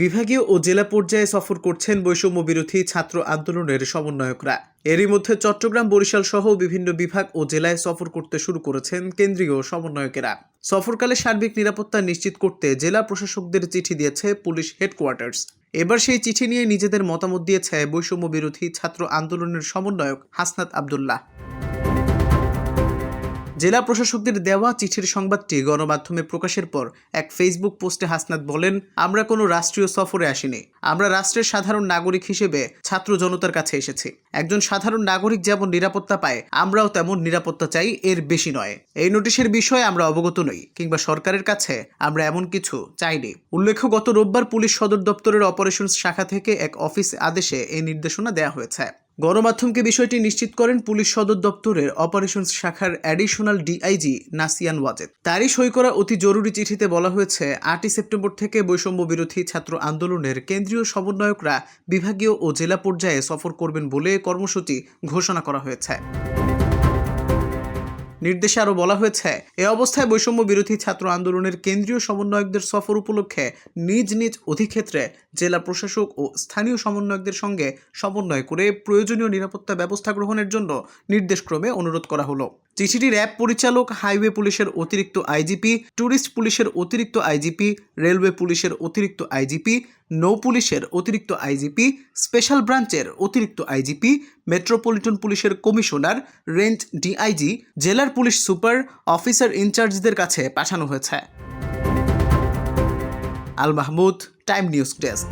বিভাগীয় ও জেলা পর্যায়ে সফর করছেন বৈষম্য বিরোধী ছাত্র আন্দোলনের সমন্বয়করা। এরই মধ্যে চট্টগ্রাম, বরিশাল সহ বিভিন্ন বিভাগ ও জেলায় সফর করতে শুরু করেছেন কেন্দ্রীয় সমন্বয়কেরা। সফরকালে সার্বিক নিরাপত্তা নিশ্চিত করতে জেলা প্রশাসকদের চিঠি দিয়েছে পুলিশ হেডকোয়ার্টার্স। এবার সেই চিঠি নিয়ে নিজেদের মতামত দিয়েছে বৈষম্য বিরোধী ছাত্র আন্দোলনের সমন্বয়ক হাসনাত আবদুল্লাহ। জেলা প্রশাসকদের দেওয়া চিঠির সংবাদটি গণমাধ্যমে প্রকাশের পর এক ফেসবুক পোস্টে হাসনাত বলেন, আমরা কোনো রাষ্ট্রীয় সফরে আসিনি। আমরা রাষ্ট্রের সাধারণ নাগরিক হিসেবে ছাত্র জনতার কাছে এসেছি। একজন সাধারণ নাগরিক যেমন নিরাপত্তা পায়, আমরাও তেমন নিরাপত্তা চাই, এর বেশি নয়। এই নোটিশের বিষয়ে আমরা অবগত নই, কিংবা সরকারের কাছে আমরা এমন কিছু চাইনি। উল্লেখ্য, গত রোববার পুলিশ সদর দপ্তরের অপারেশন শাখা থেকে এক অফিস আদেশে এই নির্দেশনা দেওয়া হয়েছে। গণমাধ্যমকে বিষয়টি নিশ্চিত করেন পুলিশ সদর দপ্তরের অপারেশন শাখার অ্যাডিশনাল ডিআইজি নাসিয়ান ওয়াজেদ। তারই সই করা অতি জরুরি চিঠিতে বলা হয়েছে, আটই সেপ্টেম্বর থেকে বৈষম্য বিরোধী ছাত্র আন্দোলনের কেন্দ্রীয় সমন্বয়করা বিভাগীয় ও জেলা পর্যায়ে সফর করবেন বলে কর্মসূচি ঘোষণা করা হয়েছে। নির্দেশে আরও বলা হয়েছে, এ অবস্থায় বৈষম্য বিরোধী ছাত্র আন্দোলনের কেন্দ্রীয় সমন্বয়কদের সফর উপলক্ষে নিজ নিজ অধিক্ষেত্রে জেলা প্রশাসক ও স্থানীয় সমন্বয়কদের সঙ্গে সমন্বয় করে প্রয়োজনীয় নিরাপত্তা ব্যবস্থা গ্রহণের জন্য নির্দেশক্রমে অনুরোধ করা হলো। চিঠিটির র্যাব পরিচালক, হাইওয়ে পুলিশের অতিরিক্ত আইজিপি ট্যুরিস্ট পুলিশের অতিরিক্ত আইজিপি, রেলওয়ে পুলিশের অতিরিক্ত আইজিপি, নৌ পুলিশের অতিরিক্ত আইজিপি, স্পেশাল ব্রাঞ্চের অতিরিক্ত আইজিপি, মেট্রোপলিটন পুলিশের কমিশনার রেঞ্জ ডিআইজি, জেলার পুলিশ সুপার, অফিসার ইনচার্জদের কাছে পাঠানো হয়েছে। Al Mahmud, time news desk.